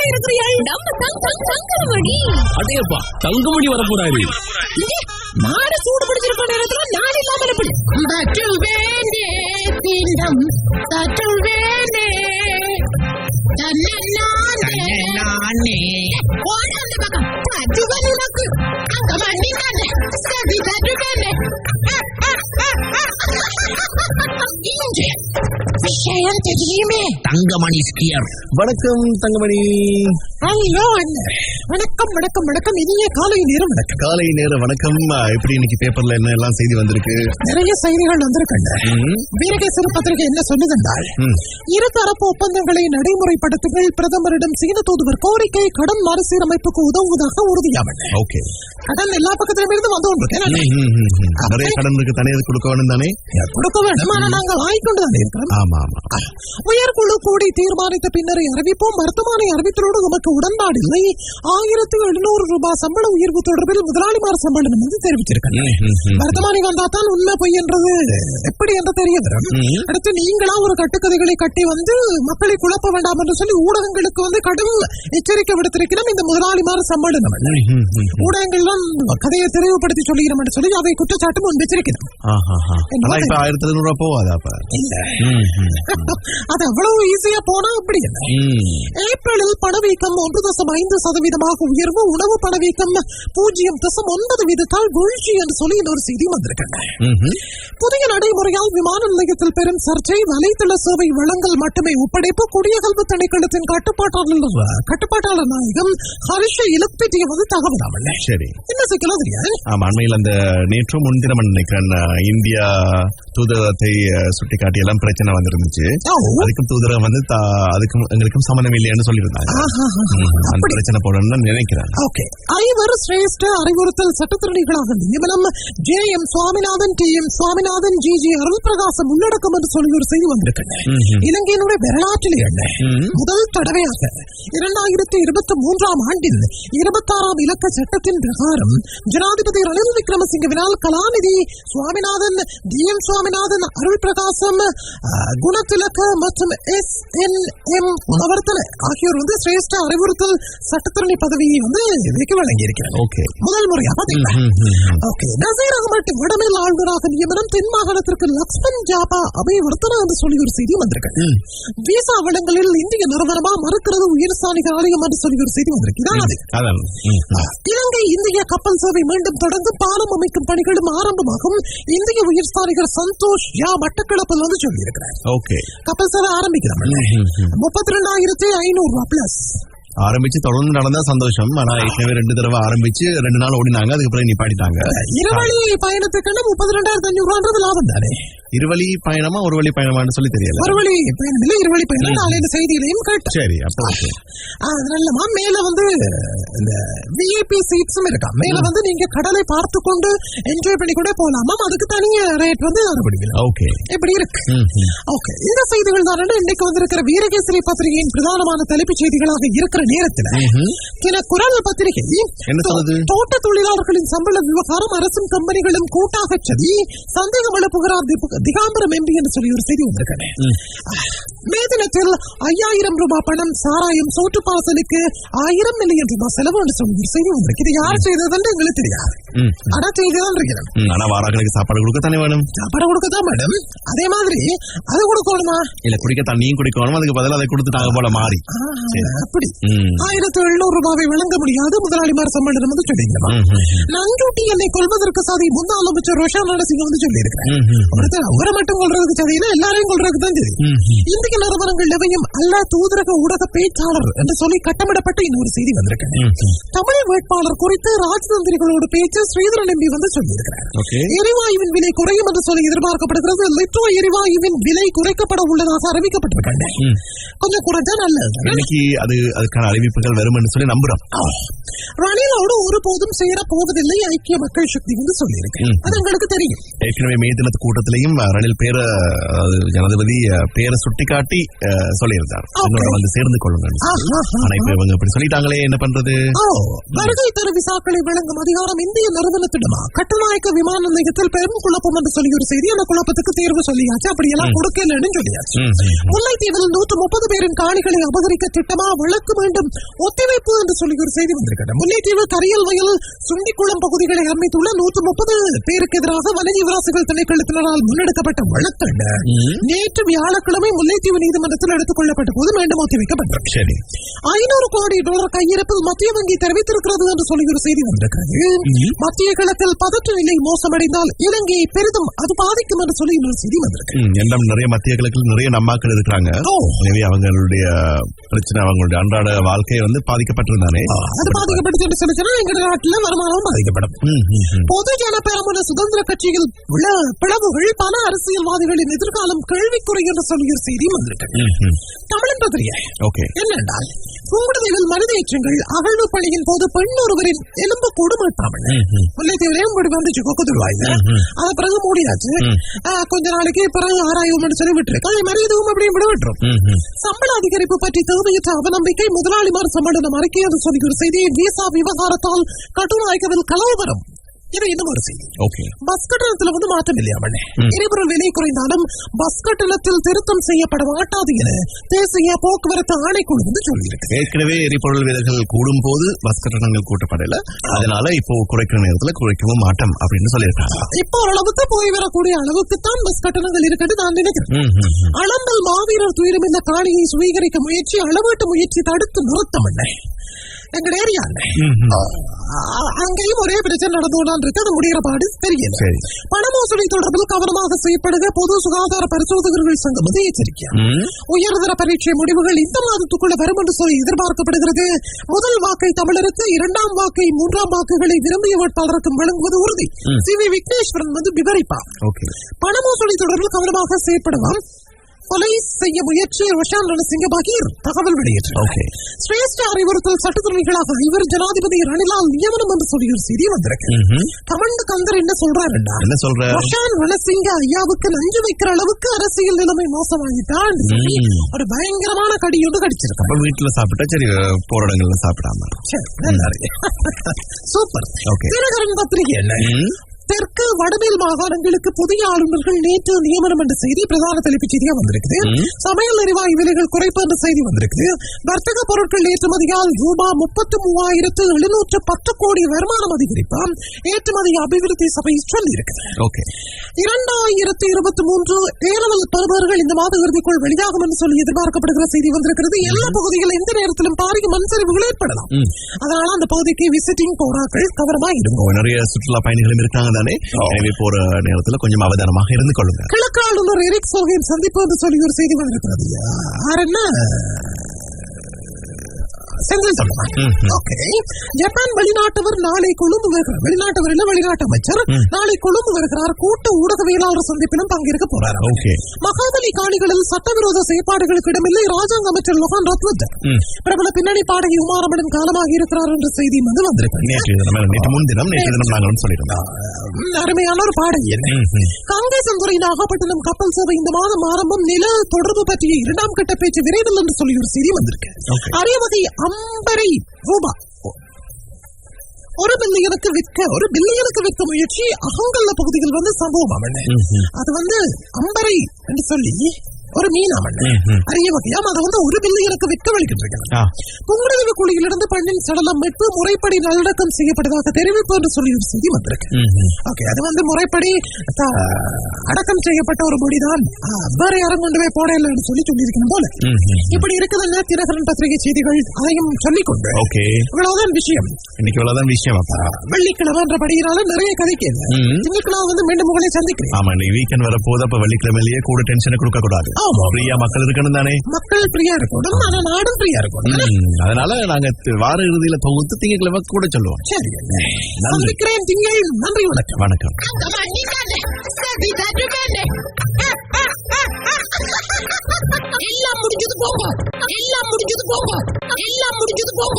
எப்படி இருக்கிறீர்கள் நம்ம தங் தங் தங்கமணி. அடேப்பா தங்கமணி வர போறாரு நாடு சூடு பிடிச்சிருக்க நேரத்துல நாடு இல்லாமல் எப்படி சற்று வேண்டே திண்டம் சற்று வேண்டே. தன்னை நானே போடு அந்த பக்கம். அதுவன் தெரியுமே தங்கமணி ஸ்கியர் வணக்கம் தங்கமணி. அண்ணன் வணக்கம் வணக்கம் வணக்கம். இனிய காலை நேரம் வணக்கம். காலை நேர வணக்கம். எப்படி இன்னைக்கு பேப்பர்ல என்ன எல்லாம் செய்தி வந்திருக்கு? நிறைய செய்திகள் வந்திருக்கின்றன வீரகேசரி பத்திரிகை என்ன சொல்லுதென்றால் ம். இருதரப்பு ஒப்பந்தங்களை நடைமுறைப்படுத்துங்கள். பிரதமரிடம் சீன தூதுவர் கோரிக்கை கடன் மறுசீரமைப்புக்கு உதவுவதாக உறுதியாவன. ஓகே. கடன் எல்லா பக்கத்திலும் இருந்து வந்து. நிறைய கடன் இருக்கு. தனியாக கொடுக்க வேணும் தானே? கொடுக்க வேண்டும் ஆனா நாங்க வாங்கிக்கொண்டு தான் இருக்கிறோம் ஆமா ஆமா உயர்குழு கூடி தீர்மானித்த பின்னரை அறிவிப்போம். மருத்துவமனை அறிவித்தலோடு நமக்கு உடன்பாடு இல்லை. ஆயிரத்தி எழுநூறு ரூபாய் சம்பள உயர்வு தொடர்பில் முதலாளிமார் சம்பளம் என்று தெரிவிச்சிருக்காங்க ம், ம், ம். மருத்துவமனை வந்தா தான் உண்மை பொய் என்றது. எப்படி என்று தெரிய வரும். அடுத்து நீங்களா ஒரு கட்டுக்கதைகளை கட்டி வந்து மக்களை குழப்ப வேண்டாம் என்று சொல்லி ஊடகங்களுக்கு வந்து கடும் எச்சரிக்கை விடுத்திருக்கிறோம். இந்த முதலாளிமார் சம்பளம் ம். ஊடகங்கள்லாம் கதையை தெளிவுபடுத்தி சொல்லுகிறோம் என்று சொல்லி அவை குற்றச்சாட்டு முன்வச்சிருக்கிறோம் ஆயிரத்தி எழுநூறு போவாதா அது அவ்வளவு ஈஸியா போனா அப்படி. ஏப்ரலில் பணவீக்கம் ஒன்று தசம் ஐந்து சதவீதமாக உயர்வு உணவு பணவீக்கம் பூஜ்ஜியம் தசம் ஒன்பது வீதத்தால் வீழ்ச்சி என்று சொல்லி இன்னொரு செய்தி வந்திருக்காங்க. புதிய நடைமுறையால் விமான நிலையத்தில் பெரும் சர்ச்சை வலைத்தள சேவை வழங்கல் மட்டுமே ஒப்படைப்பு குடியகல்வு திணைக்களத்தின் கட்டுப்பாட்டாளர் கட்டுப்பாட்டாளர் நாயகம் ஹர்ஷ இலப்பிட்டிய வந்து தகவலாமல்ல சரி என்ன சிக்கலாம் ஆமா அண்மையில் அந்த நேற்று முன்தினம் நினைக்கிறேன் இந்தியா தூதரகத்தை சுட்டிக்காட்டி எல்லாம் பிரச்சனை வந்திருந்துச்சு அதுக்கும் தூதரகம் வந்து அதுக்கும் எங்களுக்கும் சம்மந்தம் இல்லையான்னு சொல்லியிருந்தாங்க அந்த பிரச்சனை போடணும்னு நினைக்கிறேன் ஓகே ஐவர் சிரேஷ்ட அறிவுறுத்தல் சட்டத்திறனிகளாக நியமனம் J M Swaminathan D M Swaminathan G G Arul Prakasam உள்ளடக்கம் என்று சொல்லி ஒரு செய்தி வந்திருக்கின்றன. இலங்கையினுடைய வரலாற்றிலே என்ன. முதல் தடவையாக இரண்டாயிரத்தி இருபத்தி மூன்றாம் ஆண்டில் இருபத்தாறாம் இலக்க சட்டத்தின் பிரகாரம் ஜனாதிபதி ரணில் விக்ரமசிங்கவினால் கலாநிதி சுவாமிநாதன் டி எம் சுவாமிநாதன் அருள் பிரகாசம் குணத்திலக்க மற்றும் எஸ் என் எம் அவர்த்தன ஆகியோர் வந்து சிரேஷ்ட அறிவுறுத்தல் சட்டத்திறனி பதவியை வந்து இதுக்கு வழங்கியிருக்கிறார் ஓகே. முதல் முறையா பாத்தீங்களா. ஓகே. நசீர் அகமட் வடமேல் ஆளுநராக நியமனம் தென் மாகாணத்திற்கு லக்ஷ்மண் ஜாபா அபயவர்த்தனா என்று சொல்லி ஒரு செய்தி வந்திருக்கு. விசா வளங்களில் இந்திய நிறுவனமா மறுக்கிறது உயர்ஸ்தானிக ஆலயம் என்று சொல்லி ஒரு செய்தி வந்திருக்கு இதான். இலங்கை இந்திய கப்பல் சேவை மீண்டும் தொடங்கும் பாலம் அமைக்கும் பணிகளும் ஆரம்பமாகும். இந்திய உயர்ஸ்தானிகர் சந்தோஷ் யா மட்டக்களப்பில் வந்து சொல்லியிருக்கிறார். ஓகே. கப்பல் சேவை ம். முப்பத்தி ரெண்டாயிரத்தி ஐநூறு ரூபாய் பிளஸ் ஆரம்பிச்சு தொடர்ந்து நடந்தா சந்தோஷம். ஆனா ஏற்கனவே ரெண்டு தடவை ஆரம்பிச்சு ரெண்டு நாள் ஓடினாங்க. அதுக்கப்புறம் நிப்பாட்டிட்டாங்க. இருவழி பயணத்துக்குன்னு முப்பத்தி ரெண்டாயிரத்தி ஐநூறு ரூபான்றது லாபம் தானே? இருவழி பயணமா ஒரு வழி பயணமான்னு சொல்லி தெரியல. ஒரு வழி பயணம் இல்லை இருவழி பயணம். நாளைய செய்தியிலையும் கேட்டேன். சரி அப்போ நல்லமா மேல வந்து இந்த விஐபி சீட்ஸும் இருக்கா மேல வந்து நீங்க கடலை பார்த்து கொண்டு என்ஜாய் பண்ணி கூட போலாமா அதுக்கு தனிய ரேட் வந்து ஆரம்பிக்கலாம் ஓகே இப்படி இருக்கு. ஓகே இந்த செய்திகள் தான் இன்னைக்கு வந்திருக்கிற வீரகேசரி பத்திரிகையின் பிரதானமான தலைப்புச் செய்திகளாக இருக்கிற நேரத்துல. சில குரல் பத்திரிகை? தோட்ட தொழிலாளர்களின் சம்பள விவகாரம் அரசும் கம்பெனிகளும் கூட்டாக சதி சந்தேகம் எழுப்புகிறார் திகாம்பரம் எம்பி என்று சொல்லி ஒரு செய்தி வந்திருக்கேன் ம். மே தினத்தில் ஐயாயிரம் ரூபாய் பணம் சாராயம் சோட்டு பாசலுக்கு ஆயிரம் மில்லியன் ரூபாய் செலவு இது யார் செய்ததுன்னு எங்களுக்கு தெரியாது ஆனா செய்திதான் இருக்கிறேன் ம். ஆனா வாராக்களுக்கு சாப்பாடு கொடுக்க தானே வேணும் சாப்பாடு கொடுக்கதான் மேடம் அதே மாதிரி அது கொடுக்கணுமா இல்ல குடிக்க தண்ணியும் குடிக்கணும் அதுக்கு பதிலா அதை கொடுத்துட்டாங்க போல மாறி. அப்படி. ஆயிரத்தி எழுநூறு ரூபாவை வழங்க முடியாது முதலாளிமார் சம்பளம் வந்து. நஞ்சூட்டி என்னை கொள்வதற்கு சாதி முன்னாள் அமைச்சர் நடசிங்க வந்து சொல்லியிருக்கிறேன் அவரை மட்டும் கொள்றதுக்கு சதியில எல்லாரையும் கொள்றதுக்கு தான் சரி. இந்திய நிறுவனங்கள் எவையும் அல்ல தூதரக ஊடக பேச்சாளர் என்று சொல்லி கட்டமிடப்பட்ட இன்னொரு செய்தி வந்திருக்கேன் ம், ம். தமிழ் வேட்பாளர் குறித்து ராஜதந்திரிகளோடு பேச்சு ஸ்ரீதரன் எம்பி வந்து சொல்லியிருக்கிறார். எரிவாயுவின் விலை குறையும் என்று சொல்லி எதிர்பார்க்கப்படுகிறது. லிட்ரோ எரிவாயுவின் விலை குறைக்கப்பட உள்ளதாக அறிவிக்கப்பட்டிருக்காங்க. கொஞ்சம் குறைஞ்சா நல்லது. இன்னைக்கு அது அதுக்கான அறிவிப்புகள் வரும் என்று சொல்லி நம்புறோம். ரணிலோடு ஒருபோதும் சேர போவதில்லை ஐக்கிய மக்கள் சக்தி வந்து சொல்லியிருக்கு. அது உங்களுக்கு தெரியும். ஏற்கனவே மே தினத்து கூட்டத்திலையும் ரணில் பேர ஜனாதிபதி பேரை சுட்டிக்காட்டி சொல்லியிருந்தார். வந்து சேர்ந்து கொள்ளுங்க. ஆனா இப்ப இவங்க இப்படி சொல்லிட்டாங்களே என்ன பண்றது? வருகை தரு விசாக்களை வழங்கும் அதிகாரம் இந்திய நிறுவனத்திடமா கட்டுநாயக்க விமான நிலையத்தில் பெரும் குழப்பம் என்று சொல்லி ஒரு செய்தி அந்த குழப்பத்துக்கு தேர்வு சொல்லியாச்சு அப்படியெல்லாம் கொடுக்கலன்னு சொல்லியாச்சு. முல்லைத்தீவில் நூற்று முப்பது பேரின் காணிகளை அபகரிக்க திட்டமா வழக்கு மீண்டும் ஒத்திவைப்பு என்று சொல்லி ஒரு செய்தி வந்திருக்கிறது முல்லைத்தீவு கரியல் வயல் சுண்டிக்குளம் பகுதிகளை அமைத்துள்ள நூற்று முப்பது பேருக்கு எதிராக வனஜீவராசிகள் திணைக்களத்தினரால் முன்னெடுக்கப்பட்ட வழக்கு நேற்று வியாழக்கிழமை முல்லைத்தீவு நீதிமன்றத்தில் எடுத்துக் கொள்ளப்பட்ட போது மீண்டும் ஒத்திவைக்கப்பட்டது ஐநூறு கோடி டாலர் கையிருப்பில் மத்திய வங்கி தெரிவித்திருக்கிறது என்று சொல்லி ஒரு செய்தி வந்திருக்கிறது மத்திய கிழக்கில் பதற்ற நிலை மோசமடைந்தால் இலங்கையை பெரிதும் அது பாதிக்கும் என்று சொல்லி இன்னொரு செய்தி வந்திருக்கு. எல்லாம் நிறைய மத்திய கிழக்கில் நிறைய நம்மாக்கள் இருக்கிறாங்க. எனவே அவங்களுடைய பிரச்சனை அவங்களுடைய அன்றாட வாழ்க்கை வந்து பாதிக்கப்பட்டிருந்தானே. அது பாதிக்கப்பட்டு என்று சொல்லி எங்க நாட்டுல வருமானம் பாதிக்கப்படும். ம். பொதுஜன பெரமுன சுதந்திர கட்சியில் உள்ள பிளவுகள் பல அரசியல்வாதிகளின் எதிர்காலம் கேள்விக்குறை என்று சொல்லி ஒரு செய்தி வந்திருக்கு. ம். தமிழன் பத்திரிகை ஓகே. என்னென்றால் புங்குடுதீவில் மனிதேற்றங்கள் அகழ்வு பணியின் போது பெண் ஒருவரின் எலும்பு கூடு மீட்டாமல் ம், ம். முல்லைத்தீவிலையும் இப்படி வந்துச்சு கொக்குதுருவாங்க அது பிறகு மூடியாச்சு. கொஞ்ச நாளைக்கு பிறகு ஆராயும் சொல்லி விட்டுருக்கு அதே மாதிரி இதுவும் அப்படியே விட விட்டுரும். சம்பள அதிகரிப்பு பற்றி தேவையற்ற அவநம்பிக்கை முதலாளிமார் சம்மேளனம் அறிக்கை என்று சொல்லி ஒரு செய்தி விசா விவகாரத்தால் கட்டுநாயக்கவில் கலவரம். இது இன்னும் ஒரு செய்தி. ஓகே. பஸ் கட்டணத்துல வந்து மாற்றம் இல்லையாமண்ணே எரிபொருள் விலை குறைந்தாலும் பஸ் கட்டணத்தில் திருத்தம் செய்யப்பட மாட்டாது என தேசிய போக்குவரத்து ஆணைக்குழு வந்து சொல்லியிருக்கு. ஏற்கனவே எரிபொருள் விலைகள் கூடும் போது பஸ் கட்டணங்கள் கூட்டப்படல. அதனால இப்போ குறைக்கிற நேரத்துல குறைக்கவும் மாட்டோம் அப்படின்னு சொல்லியிருக்காங்க. இப்போ ஓரளவுக்கு போய் வரக்கூடிய அளவுக்கு தான் பஸ் கட்டணங்கள் இருக்குன்னு நான் நினைக்கிறேன். அளம்பல் மாவீரர் துயிலும் இந்த காணியை சுவீகரிக்க முயற்சி அளவீட்டு முயற்சி தடுத்து நிறுத்தம் என்ன எங்க ஏரியா. ம், ம். அங்கேயும் ஒரே பிரச்சனை நடந்துதான் இருக்கு. அது முடிகிற பாடு தெரியல பண மோசடி தொடர்பில் கவனமாக செய்யப்படுக. பொது சுகாதார பரிசோதகர்கள் சங்கம் வந்து எச்சரிக்கை. ம். உயர்தர பரீட்சை முடிவுகள் இந்த மாதத்துக்குள்ள வரும் என்று சொல்லி எதிர்பார்க்கப்படுகிறது. முதல் வாக்கை தமிழருக்கு இரண்டாம் வாக்கை மூன்றாம் வாக்குகளை விரும்பிய வேட்பாளருக்கு வழங்குவது உறுதி. சி வி விக்னேஸ்வரன் வந்து விவரிப்பார் பண மோசடி தொடர்பில் கவனமாக செயற்படலாம் கொலை செய்ய முயற்சி ரோஷான் ரணசிங்க பகீர் தகவல் வெளியிட்டார் சிரேஷ்ட அறிவுறுத்தல் சட்டத்துறைகளாக இவர் ஜனாதிபதி ரணிலால் நியமனம் என்று சொல்லி ஒரு செய்தி வந்திருக்கு. கமண்டு கந்தர் என்ன சொல்றாருண்டா என்ன சொல்ற ரோஷான் ரணசிங்க ஐயாவுக்கு நஞ்சு வைக்கிற அளவுக்கு அரசியல் நிலைமை மோசமாகிட்டான். ஒரு பயங்கரமான கடியோடு கடிச்சிருக்காங்க அப்ப வீட்டுல சாப்பிட்டா சரி போற இடங்கள்ல சாப்பிடாம. சூப்பர். தினகரன் பத்திரிகை என்ன. தெற்கு வடமேல் மாகாணங்களுக்கு புதிய ஆளுநர்கள் நேற்று நியமனம் என்ற செய்தி பிரதான தலைப்புச் செய்தியா வந்திருக்குது. சமையல் எரிவாயு விலைகள் குறைப்பு என்ற செய்தி வந்திருக்குது. வர்த்தக பொருட்கள் ஏற்றுமதியால் ரூபாய் முப்பத்தி மூவாயிரத்து எழுநூற்று பத்து கோடி வருமானம் அதிகரிப்பாம் ஏற்றுமதி அபிவிருத்தி சபை சொல்லி இருக்குது இரண்டாயிரத்தி இருபத்தி மூன்று ஏரவல் பெறுபவர்கள் இந்த மாத இறுதிக்குள் வெளியாகும் என்று சொல்லி எதிர்பார்க்கப்படுகிற செய்தி வந்திருக்கிறது. எல்லா பகுதிகளில் எந்த நேரத்திலும் பாரிய மண் சரிவுகள் ஏற்படலாம். அதனால அந்த பகுதிக்கு விசிட்டிங் போறாக்கள் கவனமா இருங்க. ஓ, நிறைய சுற்றுலா பயணிகளும் இருக்காங்க. தானே எனவே போற நேரத்துல கொஞ்சம் அவதானமாக இருந்து கொள்ளுங்க கிழக்கு ஆளுநர் எரிக் சோகையின் சந்திப்பு என்று சொல்லி ஒரு செய்தி வந்திருக்கிறது. என்ன? செந்தில் சொல்லுமா ம், ம். ஓகே ஜப்பான் வெளிநாட்டவர் நாளை கொழும்பு வருகிறார். வெளிநாட்டவர் இல்ல வெளிநாட்டு அமைச்சர். நாளை கொழும்பு வருகிறார். கூட்ட ஊடகவியலாளர் சந்திப்பிலும் பங்கேற்க போறார். ஓகே மகாபலி காணிகளில் சட்டவிரோத செயற்பாடுகளுக்கு இடமில்லை. ராஜாங்க அமைச்சர். பிரபல பின்னணி பாடகி உமாரமணன் காலமாக இருக்கிறார் என்ற செய்தி வந்து அருமையான ஒரு பாடகி ம். காங்கேசன்துறை நாகப்பட்டினம் கப்பல் சேவை இந்த மாதம் ஆரம்பம். நில தொடர்பு பற்றிய இரண்டாம் கட்ட பேச்சு விரைவில் என்று சொல்லி ஒரு செய்தி வந்திருக்கு. அரிய வகை அம்பரை ரூபா ஒரு பில்லியனுக்கு விற்க ஒரு பில்லியனுக்கு விற்க முயற்சி அகங்கல்ல பகுதியில் வந்து சம்பவம். அது வந்து அம்பரை என்று சொல்லி ஒரு மீன் அவன் ம், ம். அரிய வகையாம் அதை வந்து ஒரு பில்லியனுக்கு விற்க ஆ, புங்குடுதீவு குழியிலிருந்து பெண்ணின் சடலம் மீட்பு முறைப்படி நல்லடக்கம் செய்யப்பட்டதாக தெரிவிப்பு என்று சொல்லி ஒரு செய்தி வந்திருக்கு. ஓகே அது வந்து முறைப்படி அடக்கம் செய்யப்பட்ட ஒரு முடிதான் ஆ, வேற யாரும் கொண்டு போய் போடலன்னு சொல்லி சொல்லியிருக்கணும் போல. இப்படி இருக்குதுங்க தினகரன் பத்திரிகை செய்திகள் அதையும் சொல்லிக்கொண்டு. ஓகே. இவ்வளவுதான் விஷயம். இன்னைக்கு இவ்வளவுதான் விஷயம் வெள்ளிக்கிழமை என்ற படியினால நிறைய கதைக்கு. திங்கட்கிழமை வந்து மீண்டும் உங்களை சந்திக்கிறேன். ஆமா இன்னைக்கு வீக்கெண்ட் வர போது அப்ப வெள்ளிக்கிழமையிலேயே கூட டென்ஷனை கொடுக்க கூடாது பிரியா மக்கள் இருக்கணும் தானே? மக்கள் பிரியா இருக்கணும். ஆனா நாடும் பிரியா இருக்கணும். அதனால நாங்க வார இறுதியில தொகுத்து திங்கட்கிழமை கூட சொல்லுவோம். சரி நன்றி. திங்கள். நன்றி வணக்கம். வணக்கம். எல்லாம் முடிஞ்சது போங்க எல்லாம் முடிஞ்சது போங்க எல்லாம் முடிஞ்சது போங்க